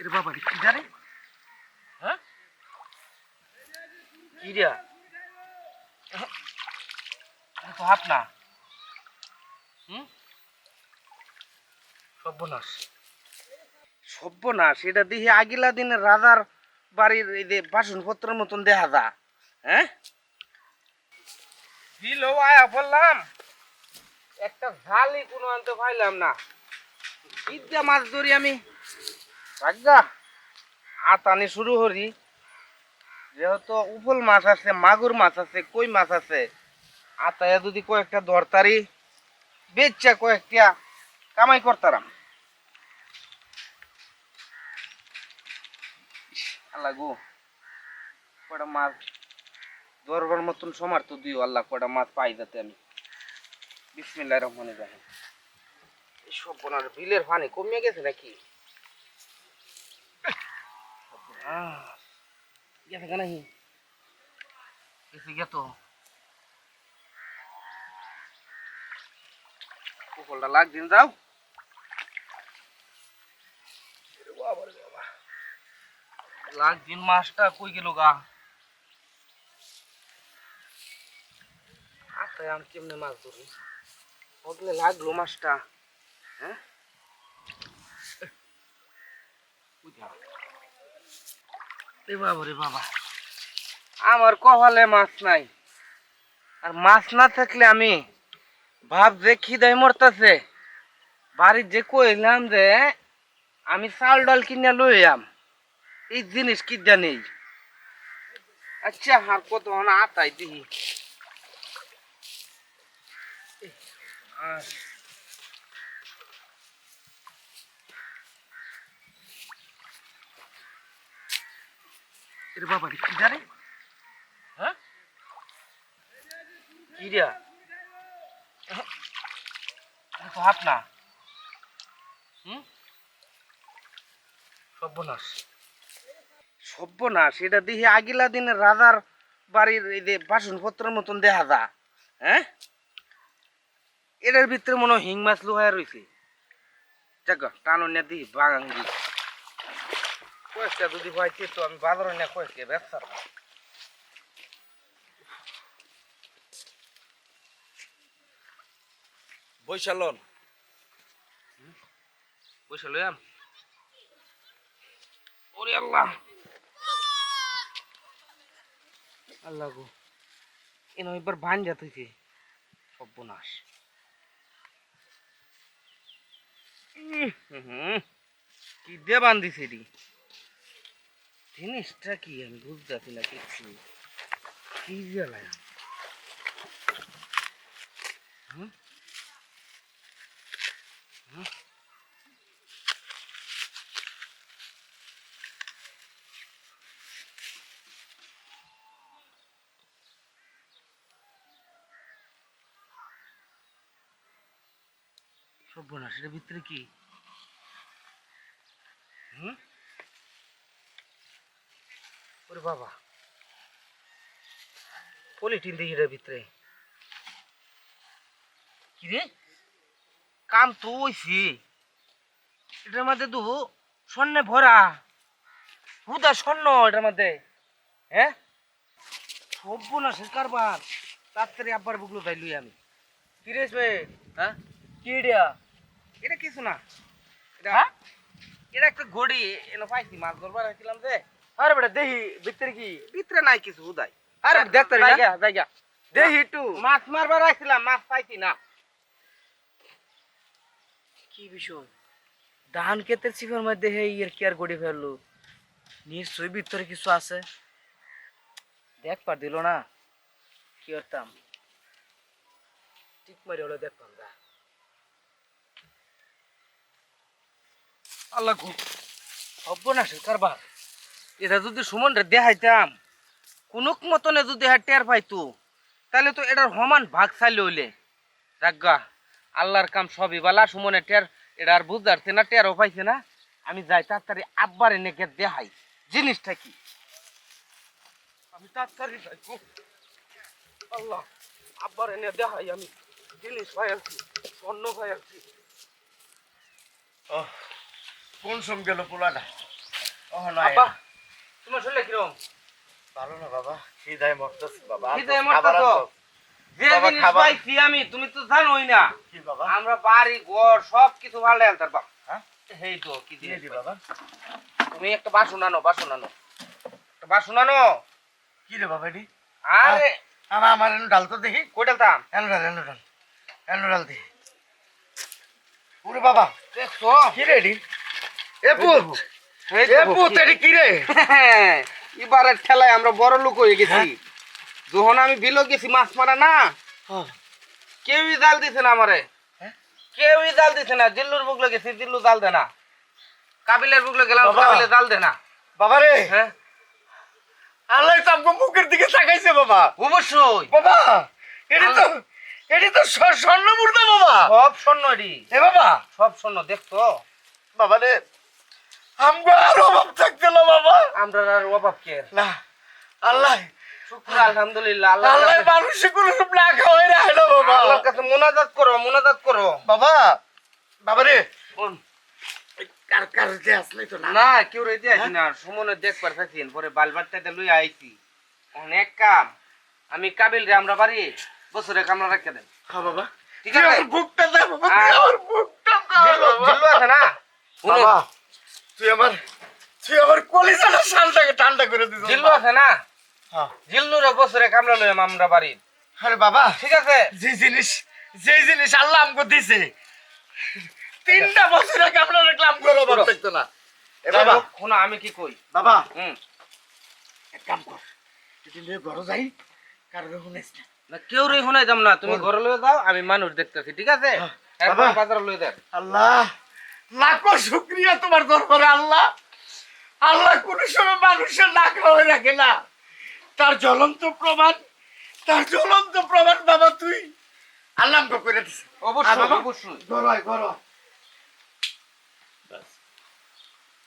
এর বাবা কি জানে হ্যাঁ? না। হুম? সর্বনাশ। সর্বনাশ, এটা দেখি আগিলা দিনের রাজার বাড়ির এই যে বাসনপত্রের মতন দেখা যা হ্যাঁ? দিল আয়া বললাম, একটা জালই কোনো আনতে পাইলাম না। বিদ্যা মাছ ধরি আমি। রাখগা আতানি শুরু করি। যেহেতু উপল মাছ আছে, মাগুর মাছ আছে, কই মাছ আছে? আতায়া যদি কয়েকটা দরতারি বেচা কয়েকটা, কামাই করতারাম। আল্লাহ গো কটা মাছ। ধরবার মতন সমার তো দিও আল্লাহ কটা মাছ পাই যাতে আমি। বিসমিল্লাহ রহমানে রাহিম। এই সব বোনার বিলের পানি কমিয়ে গেছে নাকি? গেছে কেন গেছে কুকলটা লাগ দিন যাও। লাগ দিন মাছটা কই গেল গা? আমি কেমনে মাছ ধরি ওগুলো লাগল মাছটা। হ্যাঁ? বাবা রে বাবা। আমার কপালে মাছ নাই। আর মাছ না থাকলে আমি ভাব যে খিদাই মরতাছে। বাড়ির যে কইলাম যে, আমি চাল ডাল কিনে লই আম। এই জিনিস কিনা নেই। আচ্ছা আর কত আতাই দিহি আর এর বাবা কি জানে? হ্যাঁ? কি তো হাত না। হুম? সর্বনাশ। সর্বনাশ, এটা দেখি আগিলা দিনের রাজার বাড়ির এই যে বাসনপত্রের মতন দেখা যা হ্যাঁ? এটার ভিতরে মনে হয় হিং মাছ লোহায় রয়েছে। যাক টানো নিয়ে দিই বাগান দিই কয়েকটা যদি হয়েছে তো আমি বাজারে নিয়ে কয়েকটা ব্যবসা বৈশালন লইয়াম ওরে আল্লাহ। আল্লাহ গো এন এবার ভান যাত সর্বনাশ ইহ, হুম হুম। কি দিয়ে বান্ধিছে এটি? জিনিসটা কি আমি বুঝতে না কিছু কি জ্বালায় হুম হুম সর্বনাশ, এটার ভিতরে কি? হুম? ওরে বাবা। পলিটিন দেখি এটার ভিতরে। কি রে? কাম তো হইছে। এটার মধ্যে তো স্বর্ণে ভরা। হুদা স্বর্ণ এটার মধ্যে। হ্যাঁ? সর্বনাশের কারবার। তাড়াতাড়ি আব্বার বুকলো তাই লুই আমি। ভাই হ্যাঁ? কি এটা কিছু না। এটা হ্যাঁ? এটা একটা ঘড়ি এনে পাইছি মাছ ধরবার আসছিলাম যে। আরে বেটা দেখি ভিতরে কি? ভিতরে নাই কিছু হুদাই। আরে দেখতে জায়গা জায়গা। দেখি একটু। মাছ মারবার আসছিলাম মাছ পাইছি না। কি বিষয়? ধান ক্ষেতের চিপের মধ্যে হে ইয়ের কি আর গড়ি ফেলল? নিশ্চয়ই ভিতরে কিছু আছে। দেখ পার দিল না। কি করতাম? ঠিক মারি হলো দেখতাম যা আল্লাহ গো সর্বনাশের কারবার। এটা যদি সুমনরে দেখাইতাম, কোনুক মতনে যদি হ্যাঁ টের পাইতো, তাহলে তো এটার সমান ভাগ চাইলে হইলে। রাগা আল্লাহর কাম সবই বালা সুমনে টের এটা আর বুঝতে না, টেরও পাইছে না। আমি যাই তাড়াতাড়ি আব্বার এনে গে দেখাই। জিনিসটা কি? আমি তাড়াতাড়ি যাই আল্লাহ, আব্বার এনে দেখাই আমি। জিনিস পাই আছি স্বর্ণ পাই আছি কোন সম গেল পোলাটা? ও না আব্বা তোমার শরীরে কিরম ভালো না বাবা খিদায় মরতেছি বাবা। খিদায় মরতেছো? যে জিনিস পাইছি আমি তুমি তো জানোই না। কি বাবা? আমরা বাড়ি ঘর সব কিছু ভালো আনতার হ্যাঁ? এই তো কি জিনিস বাবা। তুমি একটা বাসন আনো বাসন আনো। একটা বাসন আনো। কি রে বাবা এটি? আরে আমার আমার এনে ডাল তো দেখি। কইটাল দাম এনে ডাল এনে ডাল। এনে ডাল দেখি। ওরে বাবা। দেখছ? কি রে এটি? এ পুত এ পুত কি- কি রে এবারের ঠেলায় আমরা বড় লোক হয়ে গেছি। যখন আমি বিলো গেছি মাছ মারা না হ্যাঁ। কেউই জাল দিছে না আমারে। হ্যাঁ? কেউই জাল দিছে না জিল্লুর বুকলে গেছি জিল্লু জাল দে না। কাবিলের বুকলে গেলাম কাবিলে জাল দে না। বাবা রে। হ্যাঁ। আল্লাহ তো আমাকে মুখের দিকে তাকাইছে বাবা। অবশ্যই। বাবা এটি তো এটি তো স্বর্ণ মুর্দা বাবা। সব স্বর্ণ এটি। এ বাবা। সব স্বর্ণ দেখতো বাবা রে। আমগো আর অভাব থাকতো না বাবা। আমরা আর অভাব কে? না আল্লাহ। শুক্র আলহামদুলিল্লাহ আল্লাহ আল্লাহ মানুষে কোনো রূপ না খাওয়াই রাখে না বাবা। আল্লাহর কাছে মোনাজাত করো মোনাজাত করো। বাবা বাবা রে। কোন? কার কার যে আসলে তো না। না কেউ রেতে আছি না সুমনে দেখবার চাইছেন পরে বালবারটাতে লই আইছি। অনেক কাম। আমি কাবিল রে আমরা বাড়ি। বছরে কামলা রাখতে দেন। হ্যাঁ বাবা। ঠিক আছে? বুকটা দে বাবা আমার বুকটা দে বাবা। আছে না? বাবা। তুই আমার তুই আমার কলিজাটা ঠান্ডা করে দিস জিল্লু আছে না? হ্যাঁ। জিল্লুরে বছরে কামলা লই আমরা আরে বাবা ঠিক আছে? যে জিনিস যে জিনিস আল্লাহ আমাকে দিছে তিনটা বছর রেখলাম করো বাবা না। এ বাবা। শোনো আমি কি কই? বাবা। হুম। এক কাম কর যদি নিয়ে ঘরে যাই শুনিস না। না কেউ রে শোনাই যাম না। তুমি ঘরে লয়ে যাও আমি মানুষ দেখতেছি ঠিক আছে। বাজারে লয়ে দেন আল্লাহ। লাখো শুক্রিয়া তোমার দরবারে আল্লাহ। আল্লাহ কোন সময় মানুষের না হয়ে রাখে না। তার জ্বলন্ত প্রমাণ তার জ্বলন্ত প্রমাণ বাবা তুই। আল্লাহ করে দিস। অবশ্যই অবশ্যই। গরয় গরয়